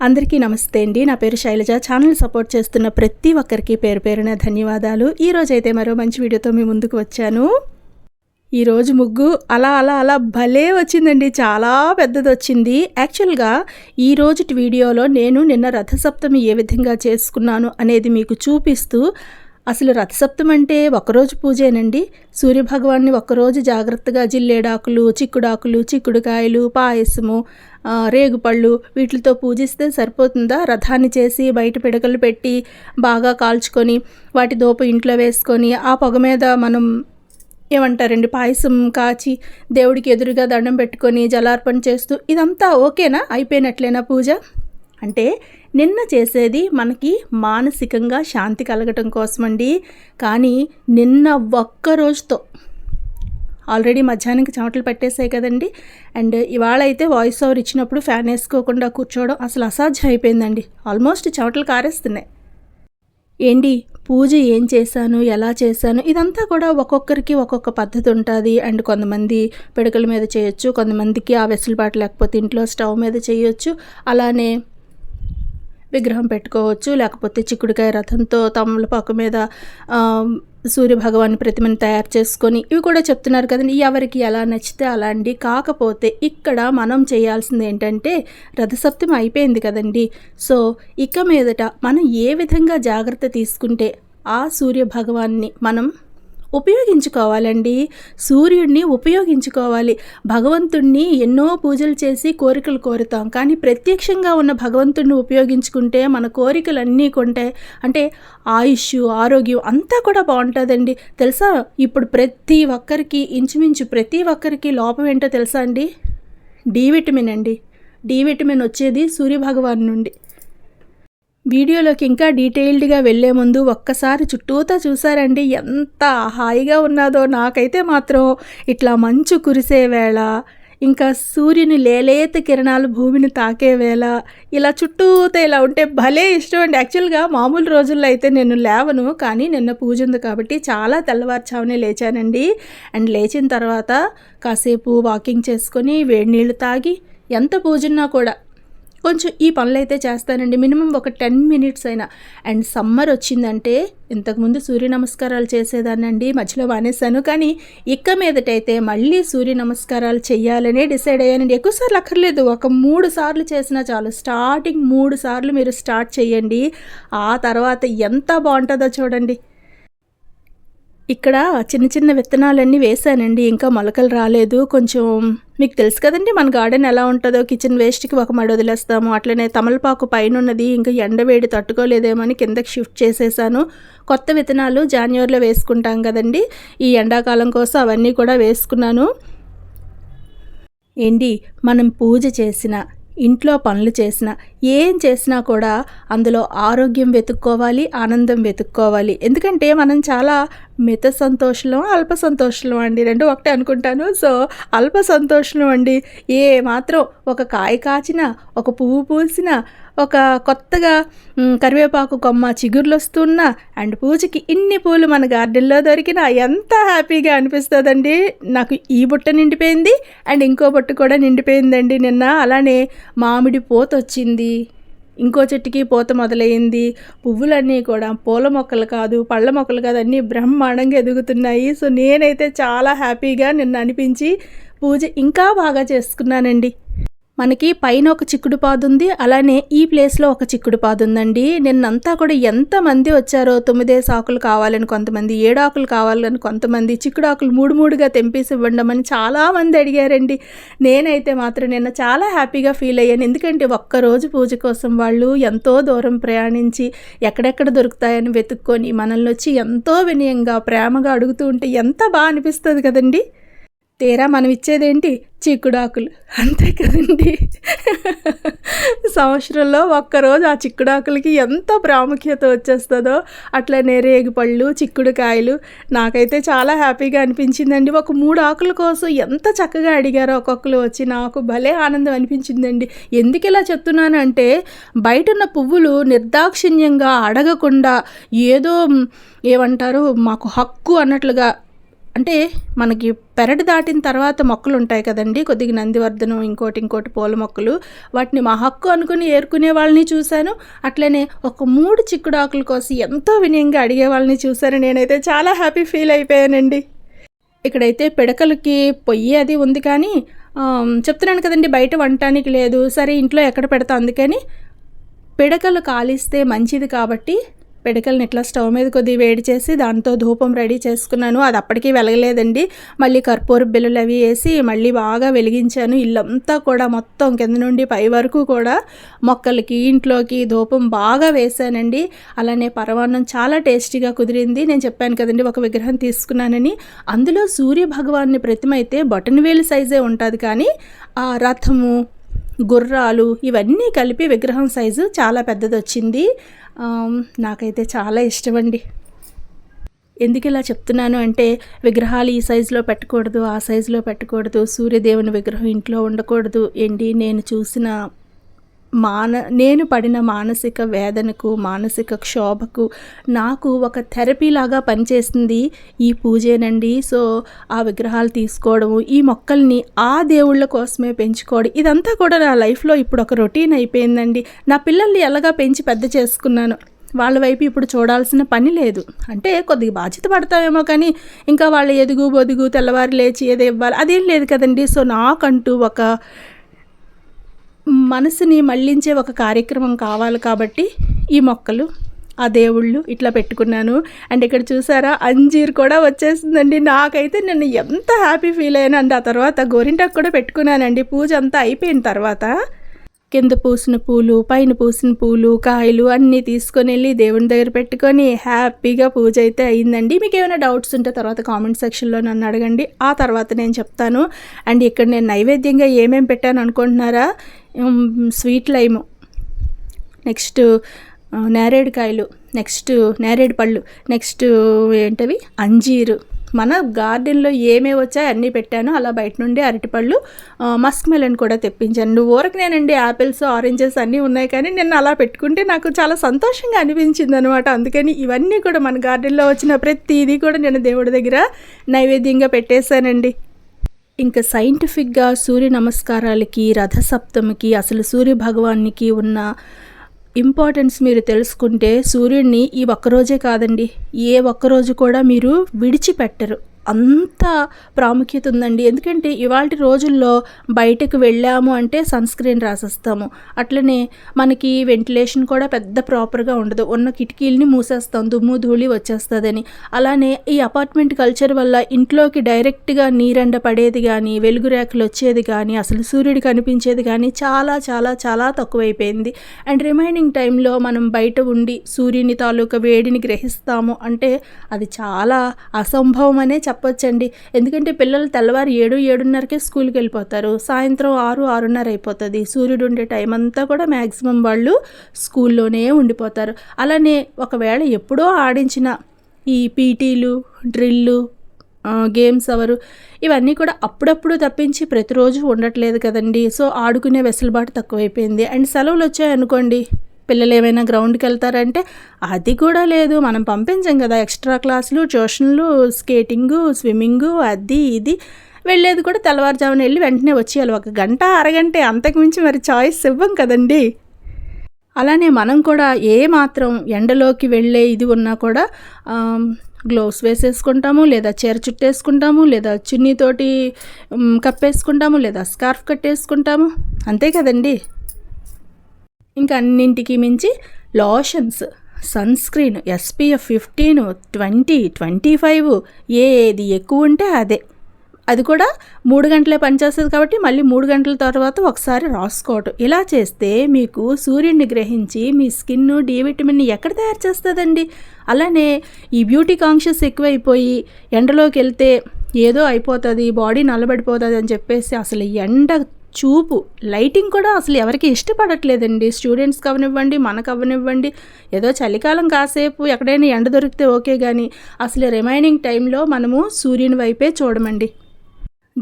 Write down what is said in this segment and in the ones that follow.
అందరికీ నమస్తే అండి. నా పేరు శైలజ. ఛానల్ సపోర్ట్ చేస్తున్న ప్రతి ఒక్కరికి పేరు పేరున ధన్యవాదాలు. ఈరోజు అయితే మరో మంచి వీడియోతో మీ ముందుకు వచ్చాను. ఈరోజు ముగ్గు అలా అలా అలా భలే వచ్చిందండి. చాలా పెద్దది వచ్చింది యాక్చువల్గా ఈ వీడియోలో నేను నిన్న రథసప్తమి ఏ విధంగా చేసుకున్నాను అనేది మీకు చూపిస్తూ అసలు రథసప్తం అంటే ఒకరోజు పూజేనండి. సూర్యభగవాన్ని ఒక్కరోజు జాగ్రత్తగా జిల్లేడాకులు చిక్కుడాకులు చిక్కుడుకాయలు పాయసము రేగుపళ్ళు వీటితో పూజిస్తే సరిపోతుందా? రథాన్ని చేసి బయట పిడకలు పెట్టి బాగా కాల్చుకొని వాటి దోపు ఇంట్లో వేసుకొని ఆ పొగ మీద మనం ఏమంటారండి? పాయసం కాచి దేవుడికి ఎదురుగా దండం పెట్టుకొని జలార్పణ చేస్తూ ఇదంతా ఓకేనా? అయిపోయినట్లేనా పూజ? అంటే నిన్న చేసేది మనకి మానసికంగా శాంతి కలగటం కోసమండి. కానీ నిన్న ఒక్క రోజుతో ఆల్రెడీ మధ్యాహ్నంకి చెమటలు పెట్టేసాయి కదండి. అండ్ ఇవాళ అయితే వాయిస్ ఓవర్ ఇచ్చినప్పుడు ఫ్యాన్ వేసుకోకుండా కూర్చోవడం అసలు అసాధ్యం అయిపోయిందండి ఆల్మోస్ట్ చెమటలు కారేస్తున్నాయి. ఏంటి? పూజ ఏం చేశాను? ఎలా చేశాను? ఇదంతా కూడా ఒక్కొక్కరికి ఒక్కొక్క పద్ధతి ఉంటుంది. అండ్ కొంతమంది పిడకల మీద చేయొచ్చు కొంతమందికి ఆ వెసులుబాటు లేకపోతే ఇంట్లో స్టవ్ మీద చేయొచ్చు. అలానే విగ్రహం పెట్టుకోవచ్చు లేకపోతే చిక్కుడుకాయ రథంతో తమలపాకు మీద సూర్యభగవాన్ సూర్య భగవాన్ ప్రతిమని తయారు చేసుకొని ఇవి కూడా చెప్తున్నారు కదండి ఎవరికి ఎలా నచ్చితే అలా అండి కాకపోతే ఇక్కడ మనం చేయాల్సింది ఏంటంటే రథసప్తమి అయిపోయింది కదండి. సో ఇక మీదట మనం ఏ విధంగా జాగ్రత్త తీసుకుంటే ఆ సూర్య భగవాన్ని మనం ఉపయోగించుకోవాలండి. సూర్యుడిని ఉపయోగించుకోవాలి. భగవంతుణ్ణి ఎన్నో పూజలు చేసి కోరికలు కోరుతాం. కానీ ప్రత్యక్షంగా ఉన్న భగవంతుడిని ఉపయోగించుకుంటే మన కోరికలన్నీ కొంటే అంటే ఆయుష్ ఆరోగ్యం అంతా కూడా బాగుంటుందండి. తెలుసా? ఇప్పుడు ప్రతి ఒక్కరికి ఇంచుమించు ప్రతి ఒక్కరికి లోపం ఏంటో తెలుసా అండి? డి విటమిన్ అండి. డి విటమిన్ వచ్చేది సూర్యభగవాన్ నుండి. వీడియోలోకి ఇంకా డీటెయిల్డ్గా వెళ్ళే ముందు ఒక్కసారి చుట్టూతా చూసారండి. ఎంత హాయిగా ఉన్నదో నాకైతే మాత్రం ఇట్లా మంచు కురిసే వేళ ఇంకా సూర్యుని లేలేత కిరణాలు భూమిని తాకే వేళ ఇలా చుట్టూతా ఇలా ఉంటే భలే ఇష్టం అండి. యాక్చువల్గా మామూలు రోజుల్లో అయితే నేను లేవను కానీ నిన్న పూజ ఉంది కాబట్టి చాలా తెల్లవారుచామునే లేచానండి. అండ్ లేచిన తర్వాత కాసేపు వాకింగ్ చేసుకొని వేడి నీళ్ళు తాగి ఎంత పూజున్నా కూడా కొంచెం ఈ పనులు అయితే చేస్తానండి. మినిమం ఒక టెన్ మినిట్స్ అయినా. అండ్ సమ్మర్ వచ్చిందంటే ఇంతకుముందు సూర్య నమస్కారాలు చేసేదానండి మధ్యలో మానేశాను. కానీ ఇక్క మీదటైతే మళ్ళీ సూర్య నమస్కారాలు చేయాలనే డిసైడ్ అయ్యానండి. ఎక్కువసార్లు అక్కర్లేదు. ఒక మూడు సార్లు చేసినా చాలు. స్టార్టింగ్ మూడు సార్లు మీరు స్టార్ట్ చేయండి ఆ తర్వాత ఎంత బాగుంటుందో చూడండి. ఇక్కడ చిన్న చిన్న విత్తనాలన్నీ వేసానండి ఇంకా మొలకలు రాలేదు. కొంచెం మీకు తెలుసు కదండి మన గార్డెన్ ఎలా ఉంటుందో. కిచెన్ వేస్ట్కి ఒక మడి వదిలేస్తాము. అట్లనే తమలపాకు పైన ఉన్నది ఇంకా ఎండవేడి తట్టుకోలేదేమో అని కిందకి షిఫ్ట్ చేసేసాను. కొత్త విత్తనాలు జాన్యువరిలో వేసుకుంటాం కదండి. ఈ ఎండాకాలం కోసం అవన్నీ కూడా వేసుకున్నాను. ఏంటి? మనం పూజ చేసిన ఇంట్లో పనులు చేసిన ఏం చేసినా కూడా అందులో ఆరోగ్యం వెతుక్కోవాలి ఆనందం వెతుక్కోవాలి. ఎందుకంటే మనం చాలా మిత సంతోషం అల్ప సంతోషం అండి. రెండు ఒకటే అనుకుంటాను. సో అల్ప సంతోషం అండి. ఏ మాత్రం ఒక కాయ కాచిన ఒక పువ్వు పూసిన ఒక కొత్తగా కరివేపాకు కొమ్మ చిగుర్లు వస్తున్నా అండ్ పూజకి ఇన్ని పూలు మన గార్డెన్లో దొరికినా ఎంత హ్యాపీగా అనిపిస్తుందండి. నాకు ఈ బుట్ట నిండిపోయింది అండ్ ఇంకో బుట్ట కూడా నిండిపోయిందండి నిన్న. అలానే మామిడి పోత వచ్చింది ఇంకో చెట్టుకి పూత మొదలైంది. పువ్వులన్నీ కూడా పూల మొక్కలు కాదు పళ్ళ మొక్కలు కాదు అన్నీ బ్రహ్మాండంగా ఎదుగుతున్నాయి. సో నేనైతే చాలా హ్యాపీగా నిన్న అనిపించి పూజ ఇంకా బాగా చేసుకున్నానండి. మనకి పైన ఒక చిక్కుడు పాదు ఉంది అలానే ఈ ప్లేస్లో ఒక చిక్కుడు పాదు ఉందండి నిన్నంతా కూడా ఎంతమంది వచ్చారో తొమ్మిదేసి ఆకులు కావాలని కొంతమంది ఏడు ఆకులు కావాలని కొంతమంది చిక్కుడు ఆకులు మూడు మూడుగా తెంపేసి ఇవ్వండమని చాలామంది అడిగారండి. నేనైతే మాత్రం నిన్న చాలా హ్యాపీగా ఫీల్ అయ్యాను. ఎందుకంటే ఒక్కరోజు పూజ కోసం వాళ్ళు ఎంతో దూరం ప్రయాణించి ఎక్కడెక్కడ దొరుకుతాయని వెతుక్కొని మనల్ని వచ్చి ఎంతో వినయంగా ప్రేమగా అడుగుతూ ఉంటే ఎంత బాగా అనిపిస్తుంది కదండి. తీరా మనం ఇచ్చేదేంటి చిక్కుడాకులు. అంతే కదండి. సంవత్సరంలో ఒక్కరోజు ఆ చిక్కుడాకులకి ఎంత ప్రాముఖ్యత వచ్చేస్తుందో అట్లనే రేగిపళ్ళు చిక్కుడుకాయలు. నాకైతే చాలా హ్యాపీగా అనిపించిందండి. ఒక మూడు ఆకుల కోసం ఎంత చక్కగా అడిగారో ఒక్కొక్కరు వచ్చి నాకు భలే ఆనందం అనిపించిందండి. ఎందుకు ఇలా చెప్తున్నానంటే బయట ఉన్న పువ్వులు నిర్దాక్షిణ్యంగా అడగకుండా ఏదో ఏమంటారు మాకు హక్కు అన్నట్లుగా అంటే మనకి పెరడు దాటిన తర్వాత మొక్కలు ఉంటాయి కదండి. కొద్దిగా నందివర్ధనం ఇంకోటి ఇంకోటి పూల మొక్కలు. వాటిని మా హక్కు అనుకుని ఏరుకునే వాళ్ళని చూశాను. అట్లనే ఒక మూడు చిక్కుడాకుల కోసం ఎంతో వినయంగా అడిగే వాళ్ళని చూశాను. నేనైతే చాలా హ్యాపీ ఫీల్ అయిపోయానండి. ఇక్కడైతే పిడకలకి పొయ్యి అది ఉంది కానీ చెప్తున్నాను కదండి బయట వండటానికి లేదు. సరే ఇంట్లో ఎక్కడ పెడతా అందుకని పిడకలు కాలిస్తే మంచిది కాబట్టి పిడకలను ఇట్లా స్టవ్ మీద కొద్దిగా వేడి చేసి దాంతో ధూపం రెడీ చేసుకున్నాను. అది అప్పటికీ వెలగలేదండి. మళ్ళీ కర్పూర బిల్లులు అవి వేసి మళ్ళీ బాగా వెలిగించాను. ఇల్లంతా కూడా మొత్తం కింద నుండి పై వరకు కూడా మొక్కలకి ఇంట్లోకి ధూపం బాగా వేశానండి అలానే పరమాన్నం చాలా టేస్టీగా కుదిరింది. నేను చెప్పాను కదండి ఒక విగ్రహం తీసుకున్నానని. అందులో సూర్య భగవాన్ని ప్రతిమ అయితే బటన్ వేలు సైజే ఉంటుంది కానీ ఆ రథము గుర్రాలు ఇవన్నీ కలిపి విగ్రహం సైజు చాలా పెద్దది వచ్చింది నాకైతే చాలా ఇష్టమండి. ఎందుకు ఇలా చెప్తున్నాను అంటే విగ్రహాలు ఈ సైజులో పెట్టకూడదు ఆ సైజులో పెట్టకూడదు సూర్యదేవుని విగ్రహం ఇంట్లో ఉండకూడదు ఏంటి? నేను చూసిన మాన నేను పడిన మానసిక వేదనకు మానసిక క్షోభకు నాకు ఒక థెరపీ లాగా పనిచేసింది ఈ పూజేనండి. సో ఆ విగ్రహాలు తీసుకోవడము ఈ మొక్కల్ని ఆ దేవుళ్ళ కోసమే పెంచుకోవడం ఇదంతా కూడా నా లైఫ్లో ఇప్పుడు ఒక రొటీన్ అయిపోయిందండి. నా పిల్లల్ని ఎలాగా పెంచి పెద్ద చేసుకున్నాను? వాళ్ళ వైపు ఇప్పుడు చూడాల్సిన పని లేదు. అంటే కొద్దిగా బాధ్యత పడతామేమో కానీ ఇంకా వాళ్ళ ఎదుగు బొదుగు తెల్లవారు లేచి ఏదో ఇవ్వాలి అదేం లేదు కదండి. సో నాకంటూ ఒక మనసుని మళ్ళించే ఒక కార్యక్రమం కావాలి కాబట్టి ఈ మొక్కలు ఆ దేవుళ్ళు ఇట్లా పెట్టుకున్నాను. అండ్ ఇక్కడ చూసారా అంజీర్ కూడా వచ్చేసిందండి. నాకైతే నేను ఎంత హ్యాపీ ఫీల్ అయ్యాను అండ్ ఆ తర్వాత గోరింటాకు కూడా పెట్టుకున్నానండి. పూజ అంతా అయిపోయిన తర్వాత కింద పూసిన పూలు పైన పూసిన పూలు కాయలు అన్నీ తీసుకొని వెళ్ళి దేవుని దగ్గర పెట్టుకొని హ్యాపీగా పూజ అయితే అయిందండి. మీకు ఏమైనా డౌట్స్ ఉంటే తర్వాత కామెంట్ సెక్షన్లో నన్ను అడగండి. ఆ తర్వాత నేను చెప్తాను. అండ్ ఇక్కడ నేను నైవేద్యంగా ఏమేమి పెట్టాను అనుకుంటున్నారా? స్వీట్ లైమ్ నెక్స్ట్ నేరేడు నేరేడుకాయలు నెక్స్ట్ నేరేడు పళ్ళు నెక్స్ట్ ఏంటవి? అంజీరు. మన గార్డెన్లో ఏమేమి వచ్చాయో అన్నీ పెట్టాను. అలా బయట నుండి అరటిపళ్ళు మస్క్ మెలన్ కూడా తెప్పించాను. నువ్వు ఊరకనేనండి యాపిల్స్ ఆరెంజెస్ అన్నీ ఉన్నాయి కానీ నేను అలా పెట్టుకుంటే నాకు చాలా సంతోషంగా అనిపించింది అనమాట అందుకని ఇవన్నీ కూడా మన గార్డెన్లో వచ్చిన ప్రతిదీ కూడా నేను దేవుడి దగ్గర నైవేద్యంగా పెట్టేశానండి. ఇంకా సైంటిఫిక్గా సూర్య నమస్కారాలకి రథసప్తమికి అసలు సూర్య భగవానికి ఉన్న ఇంపార్టెన్స్ మీరు తెలుసుకుంటే సూర్యుడిని ఈ ఒక్కరోజే కాదండి ఏ ఒక్కరోజు కూడా మీరు విడిచిపెట్టరు. అంత ప్రాముఖ్యత ఉందండి. ఎందుకంటే ఇవాళ రోజుల్లో బయటకు వెళ్ళాము అంటే సన్ స్క్రీన్ రాసేస్తాము. అట్లనే మనకి వెంటిలేషన్ కూడా పెద్ద ప్రాపర్గా ఉండదు. ఉన్న కిటికీలని మూసేస్తాం దుమ్ము ధూళి వచ్చేస్తుందని. అలానే ఈ అపార్ట్మెంట్ కల్చర్ వల్ల ఇంట్లోకి డైరెక్ట్గా నీరెండ పడేది కానీ వెలుగు రేఖలు వచ్చేది కానీ అసలు సూర్యుడు కనిపించేది కానీ చాలా చాలా చాలా తక్కువైపోయింది. అండ్ రిమైనింగ్ టైంలో మనం బయట ఉండి సూర్యుని తాలూకా వేడిని గ్రహిస్తాము అంటే అది చాలా అసంభవం అనే చెప్పొచ్చండి. ఎందుకంటే పిల్లలు తెల్లవారు ఏడు ఏడున్నరకే స్కూల్కి వెళ్ళిపోతారు. సాయంత్రం ఆరు ఆరున్నర అయిపోతుంది. సూర్యుడు ఉండే టైం అంతా కూడా మ్యాక్సిమం వాళ్ళు స్కూల్లోనే ఉండిపోతారు. అలానే ఒకవేళ ఎప్పుడో ఆడించిన ఈ పీటీలు డ్రిల్లు గేమ్స్ అవరు ఇవన్నీ కూడా అప్పుడప్పుడు తప్పించి ప్రతిరోజు ఉండట్లేదు కదండి. సో ఆడుకునే వెసులుబాటు తక్కువైపోయింది. అండ్ సెలవులు వచ్చాయనుకోండి పిల్లలు ఏమైనా గ్రౌండ్కి వెళ్తారంటే అది కూడా లేదు. మనం పంపించాం కదా ఎక్స్ట్రా క్లాసులు ట్యూషన్లు స్కేటింగు స్విమ్మింగు అది ఇది. వెళ్ళేది కూడా తెల్లవారుజామున వెళ్ళి వెంటనే వచ్చేయాలి. ఒక గంట అరగంటే అంతకుమించి మరి చాయిస్ ఇవ్వం కదండి. అలానే మనం కూడా ఏ మాత్రం ఎండలోకి వెళ్ళే ఇది ఉన్నా కూడా గ్లోవ్స్ వేసేసుకుంటాము లేదా చీర చుట్టేసుకుంటాము లేదా చున్నీతోటి కప్పేసుకుంటాము లేదా స్కార్ఫ్ కట్టేసుకుంటాము. అంతే కదండి. ఇంకా అన్నింటికి మించి lotions sunscreen SPF fifteen twenty twenty five ఏది ఎక్కువ ఉంటే అదే. అది కూడా మూడు గంటలే పనిచేస్తుంది కాబట్టి మళ్ళీ మూడు గంటల తర్వాత ఒకసారి రాసుకోవటం. ఇలా చేస్తే మీకు సూర్యుడిని గ్రహించి మీ స్కిన్ డి విటమిన్ ఎక్కడ తయారు చేస్తుందండి? అలానే ఈ బ్యూటీ కాన్షియస్ ఎక్కువైపోయి ఎండలోకి వెళ్తే ఏదో అయిపోతుంది బాడీ నల్లబడిపోతుంది అని చెప్పేసి అసలు ఎండ చూపు. లైటింగ్ కూడా అసలు ఎవరికి ఇష్టపడట్లేదండి. స్టూడెంట్స్కి అవనివ్వండి మనకు అవనివ్వండి ఏదో చలికాలం కాసేపు ఎక్కడైనా ఎండ దొరికితే ఓకే కానీ అసలు రిమైనింగ్ టైంలో మనము సూర్యుని వైపే చూడమండి.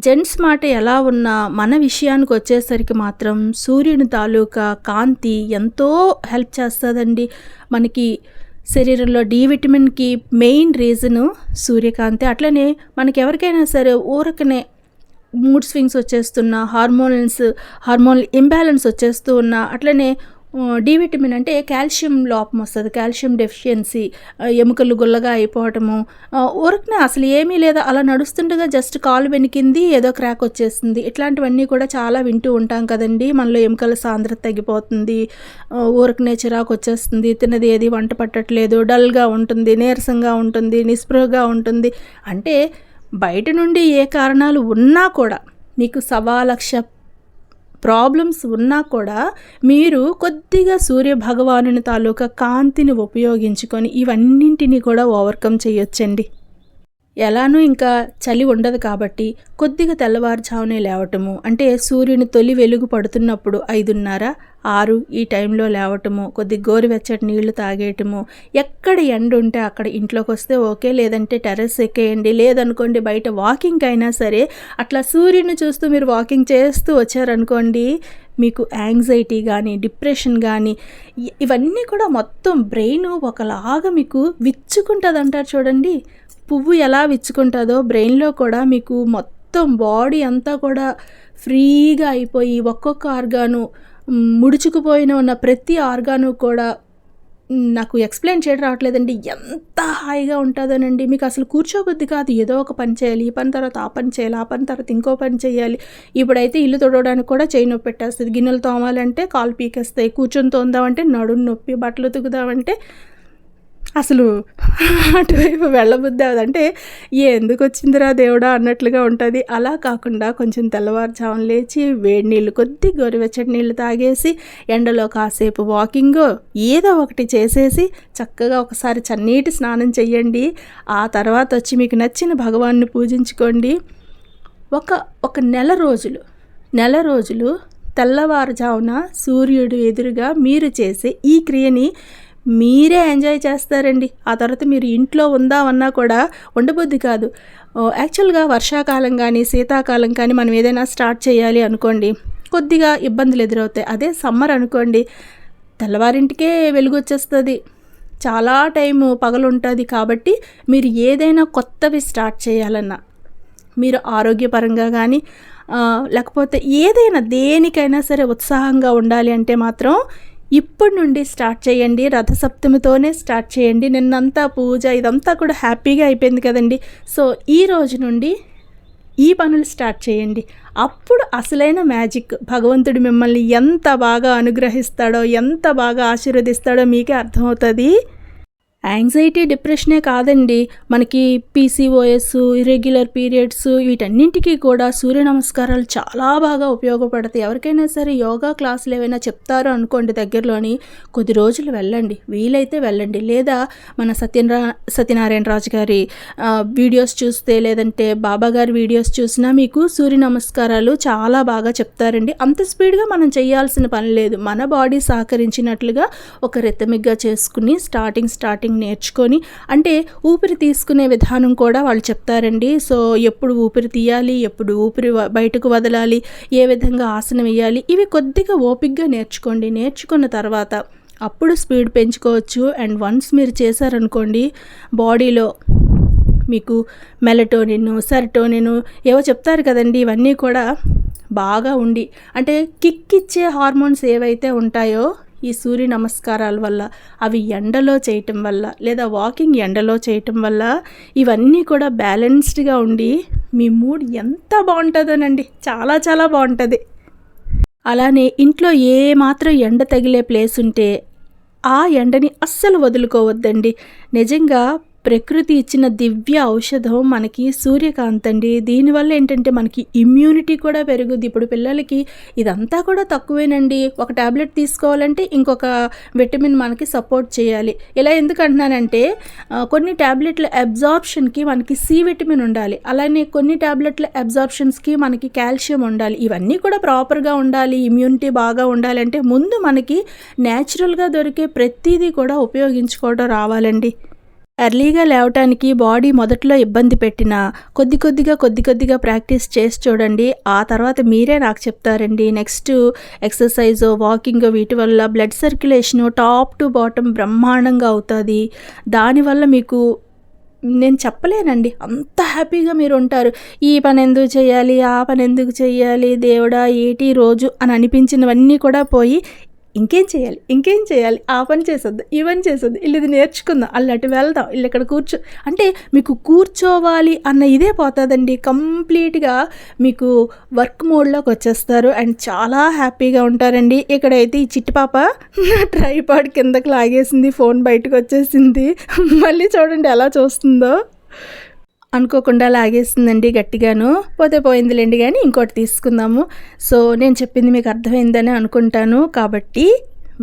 జెంట్స్ మాట ఎలా ఉన్నా మన విషయానికి వచ్చేసరికి మాత్రం సూర్యుని తాలూకా కాంతి ఎంతో హెల్ప్ చేస్తుందండి. మనకి శరీరంలో డి విటమిన్కి మెయిన్ రీజను సూర్యకాంతి. అట్లనే మనకి ఎవరికైనా సరే ఊరకనే మూడ్ స్వింగ్స్ వచ్చేస్తున్నా హార్మోన్స్ హార్మోన్ ఇంబ్యాలెన్స్ వచ్చేస్తూ ఉన్నా అట్లనే డి విటమిన్ అంటే కాల్షియం లోపం వస్తుంది. కాల్షియం డెఫిషియన్సీ ఎముకలు గుల్లగా అయిపోవటము ఊరకనే అసలు ఏమీ లేదా. అలా నడుస్తుండగా జస్ట్ కాలు వెనికింది ఏదో క్రాక్ వచ్చేస్తుంది ఇట్లాంటివన్నీ కూడా చాలా వింటూ ఉంటాం కదండి. మనలో ఎముకల సాంద్రత తగ్గిపోతుంది ఊరకనే చిరాకు వచ్చేస్తుంది. తినది ఏది వంట పట్టట్లేదు డల్గా ఉంటుంది నీరసంగా ఉంటుంది నిస్పృహగా ఉంటుంది. అంటే బయట నుండి ఏ కారణాలు ఉన్నా కూడా మీకు సవా లక్ష ప్రాబ్లమ్స్ ఉన్నా కూడా మీరు కొద్దిగా సూర్య భగవానుని తాలూకా కాంతిని ఉపయోగించుకొని ఇవన్నింటినీ కూడా ఓవర్కమ్ చేయొచ్చండి. ఎలానూ ఇంకా చలి ఉండదు కాబట్టి కొద్దిగా తెల్లవారుజామునే లేవటము. అంటే సూర్యుని తొలి వెలుగు పడుతున్నప్పుడు ఐదున్నర ఆరు ఈ టైంలో లేవటము. కొద్ది గోరువెచ్చటి నీళ్ళు తాగేయటము. ఎక్కడ ఎండ ఉంటే అక్కడ ఇంట్లోకి వస్తే ఓకే. లేదంటే టెర్రస్ ఎక్కేయండి. లేదనుకోండి బయట వాకింగ్ అయినా సరే అట్లా సూర్యుని చూస్తూ మీరు వాకింగ్ చేస్తూ వచ్చారనుకోండి మీకు యాంగ్జైటీ కానీ డిప్రెషన్ కానీ ఇవన్నీ కూడా మొత్తం బ్రెయిన్ ఒకలాగా మీకు విచ్చుకుంటుంది అంటారు చూడండి. పువ్వు ఎలా విచ్చుకుంటుందో బ్రెయిన్లో కూడా మీకు మొత్తం బాడీ అంతా కూడా ఫ్రీగా అయిపోయి ఒక్కొక్క ఆర్గాను ముడుచుకుపోయిన ఉన్న ప్రతి ఆర్గాను కూడా నాకు ఎక్స్ప్లెయిన్ చేయడం రావట్లేదండి. ఎంత హాయిగా ఉంటుందోనండి. మీకు అసలు కూర్చోబుద్ది కాదు. ఏదో ఒక పని చేయాలి ఈ పని తర్వాత ఆ పని చేయాలి ఆ పని తర్వాత ఇంకో పని చేయాలి. ఇప్పుడైతే ఇల్లు తొడవడానికి కూడా చేయి నొప్పి పెట్టేస్తుంది. గిన్నెలు తోమాలంటే కాలు పీకేస్తాయి. కూర్చొని తోందామంటే నడుము నొప్పి బట్టలు ఉతుకుదామంటే అసలు అటువైపు వెళ్ళబుద్ధి అంటే ఎందుకు వచ్చిందిరా దేవుడా? అన్నట్లుగా ఉంటుంది. అలా కాకుండా కొంచెం తెల్లవారుజామున లేచి వేడి నీళ్ళు కొద్ది గోరువెచ్చటి నీళ్ళు తాగేసి ఎండలో కాసేపు వాకింగ్ ఏదో ఒకటి చేసేసి చక్కగా ఒకసారి చన్నీటి స్నానం చేయండి ఆ తర్వాత వచ్చి మీకు నచ్చిన భగవాన్ని పూజించుకోండి. ఒక ఒక నెల రోజులు నెల రోజులు తెల్లవారుజామున సూర్యుడు ఎదురుగా మీరు చేసే ఈ క్రియని మీరే ఎంజాయ్ చేస్తారండి. ఆ తర్వాత మీరు ఇంట్లో ఉందామన్నా కూడా ఉండబుద్ధి కాదు. యాక్చువల్గా వర్షాకాలం కానీ శీతాకాలం కానీ మనం ఏదైనా స్టార్ట్ చేయాలి అనుకోండి కొద్దిగా ఇబ్బందులు ఎదురవుతాయి. అదే సమ్మర్ అనుకోండి తెల్లవారింటికే వెలుగు వచ్చేస్తుంది చాలా టైము పగలుంటుంది కాబట్టి మీరు ఏదైనా కొత్తవి స్టార్ట్ చేయాలన్నా మీరు ఆరోగ్యపరంగా కానీ లేకపోతే ఏదైనా దేనికైనా సరే ఉత్సాహంగా ఉండాలి అంటే మాత్రం ఇప్పటి నుండి స్టార్ట్ చేయండి రథసప్తమితోనే స్టార్ట్ చేయండి. నిన్నంతా పూజ ఇదంతా కూడా హ్యాపీగా అయిపోయింది కదండి. సో ఈ రోజు నుండి ఈ పనులు స్టార్ట్ చేయండి. అప్పుడు అసలైన మ్యాజిక్. భగవంతుడు మిమ్మల్ని ఎంత బాగా అనుగ్రహిస్తాడో ఎంత బాగా ఆశీర్వదిస్తాడో మీకే అర్థమవుతుంది. యాంగ్జైటీ డిప్రెషనే కాదండి. మనకి పీసీఓఎస్ ఇరెగ్యులర్ పీరియడ్స్ వీటన్నింటికీ కూడా సూర్య నమస్కారాలు చాలా బాగా ఉపయోగపడతాయి. ఎవరికైనా సరే యోగా క్లాసులు ఏవైనా చెప్తారో అనుకోండి దగ్గరలోని కొద్ది రోజులు వెళ్ళండి. వీలైతే వెళ్ళండి. లేదా మన సత్యనా సత్యనారాయణ రాజు గారి వీడియోస్ చూస్తే లేదంటే బాబా గారి వీడియోస్ చూసినా మీకు సూర్య నమస్కారాలు చాలా బాగా చెప్తారండి. అంత స్పీడ్గా మనం చేయాల్సిన పని లేదు. మన బాడీ సహకరించినట్లుగా ఒక రెత్తమిగ్గా చేసుకుని స్టార్టింగ్ స్టార్టింగ్ నేర్చుకొని అంటే ఊపిరి తీసుకునే విధానం కూడా వాళ్ళు చెప్తారండి. సో ఎప్పుడు ఊపిరి తీయాలి ఎప్పుడు ఊపిరి బయటకు వదలాలి ఏ విధంగా ఆసనం వేయాలి ఇవి కొద్దిగా ఓపిక్గా నేర్చుకోండి. నేర్చుకున్న తర్వాత అప్పుడు స్పీడ్ పెంచుకోవచ్చు. అండ్ వన్స్ మీరు చేశారనుకోండి బాడీలో మీకు మెలటోనిన్ సెరటోనిన్ ఏవో చెప్తారు కదండి ఇవన్నీ కూడా బాగా ఉండి అంటే కిక్ ఇచ్చే హార్మోన్స్ ఏవైతే ఉంటాయో ఈ సూర్య నమస్కారాల వల్ల అవి ఎండలో చేయటం వల్ల లేదా వాకింగ్ ఎండలో చేయటం వల్ల ఇవన్నీ కూడా బ్యాలెన్స్డ్గా ఉండి మీ మూడ్ ఎంత బాగుంటుందోనండి. చాలా చాలా బాగుంటుంది. అలానే ఇంట్లో ఏ మాత్రం ఎండ తగిలే ప్లేస్ ఉంటే ఆ ఎండని అస్సలు వదులుకోవద్దండి. నిజంగా ప్రకృతి ఇచ్చిన దివ్య ఔషధం మనకి సూర్యకాంత్ అండి దీనివల్ల ఏంటంటే మనకి ఇమ్యూనిటీ కూడా పెరుగుద్ది. ఇప్పుడు పిల్లలకి ఇదంతా కూడా తక్కువేనండి. ఒక ట్యాబ్లెట్ తీసుకోవాలంటే ఇంకొక విటమిన్ మనకి సపోర్ట్ చేయాలి. ఇలా ఎందుకు అంటున్నానంటే కొన్ని ట్యాబ్లెట్ల అబ్జార్ప్షన్కి మనకి సి విటమిన్ ఉండాలి. అలానే కొన్ని ట్యాబ్లెట్ల అబ్జార్ప్షన్స్కి మనకి కాల్షియం ఉండాలి. ఇవన్నీ కూడా ప్రాపర్గా ఉండాలి. ఇమ్యూనిటీ బాగా ఉండాలి అంటే ముందు మనకి న్యాచురల్గా దొరికే ప్రతిదీ కూడా ఉపయోగించుకోవడం రావాలండి. ఎర్లీగా లేవటానికి బాడీ మొదట్లో ఇబ్బంది పెట్టినా కొద్ది కొద్దిగా కొద్ది కొద్దిగా ప్రాక్టీస్ చేసి చూడండి. ఆ తర్వాత మీరే నాకు చెప్తారండి. నెక్స్ట్ ఎక్సర్సైజ్ వాకింగ్ వీటి వల్ల blood circulation top to bottom బ్రహ్మాండంగా అవుతుంది. దానివల్ల మీకు నేను చెప్పలేనండి. అంత హ్యాపీగా మీరు ఉంటారు. ఈ పని ఎందుకు చేయాలి? ఆ పని ఎందుకు చేయాలి? దేవుడా ఏటి రోజు అని అనిపించినవన్నీ కూడా పోయి ఇంకేం చేయాలి? ఇంకేం చేయాలి? ఆ పని చేసొద్దు ఈ పని చేసొద్దు ఇల్లు ఇది నేర్చుకుందాం అల్లు అటు వెళ్దాం ఇల్లు ఇక్కడ కూర్చో. అంటే మీకు కూర్చోవాలి అన్న ఇదే పోతుందండి. కంప్లీట్గా మీకు వర్క్ మోడ్లోకి వచ్చేస్తారు అండ్ చాలా హ్యాపీగా ఉంటారండి. ఇక్కడైతే ఈ చిట్టిపాప ట్రైపాడ్ కిందకి లాగేసింది ఫోన్ బయటకు వచ్చేసింది. మళ్ళీ చూడండి ఎలా చూస్తుందో. అనుకోకుండా లాగేసిందండి గట్టిగాను. పోతే పోయిందిలేండి కానీ ఇంకోటి తీసుకుందాము. సో నేను చెప్పింది మీకు అర్థమైందని అనుకుంటాను. కాబట్టి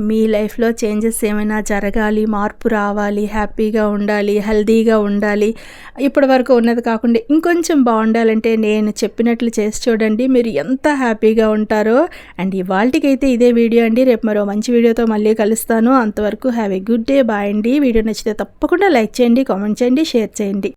మీ లైఫ్లో చేంజెస్ ఏమైనా జరగాలి మార్పు రావాలి హ్యాపీగా ఉండాలి హెల్దీగా ఉండాలి ఇప్పటి వరకు ఉన్నది కాకుండా ఇంకొంచెం బాగుండాలంటే నేను చెప్పినట్లు చేసి చూడండి మీరు ఎంత హ్యాపీగా ఉంటారో. అండ్ ఇవాళకైతే ఇదే వీడియో అండి. రేపు మరో మంచి వీడియోతో మళ్ళీ కలుస్తాను. అంతవరకు have a good day bye అండి. వీడియో నచ్చితే తప్పకుండా లైక్ చేయండి కామెంట్ చేయండి షేర్ చేయండి.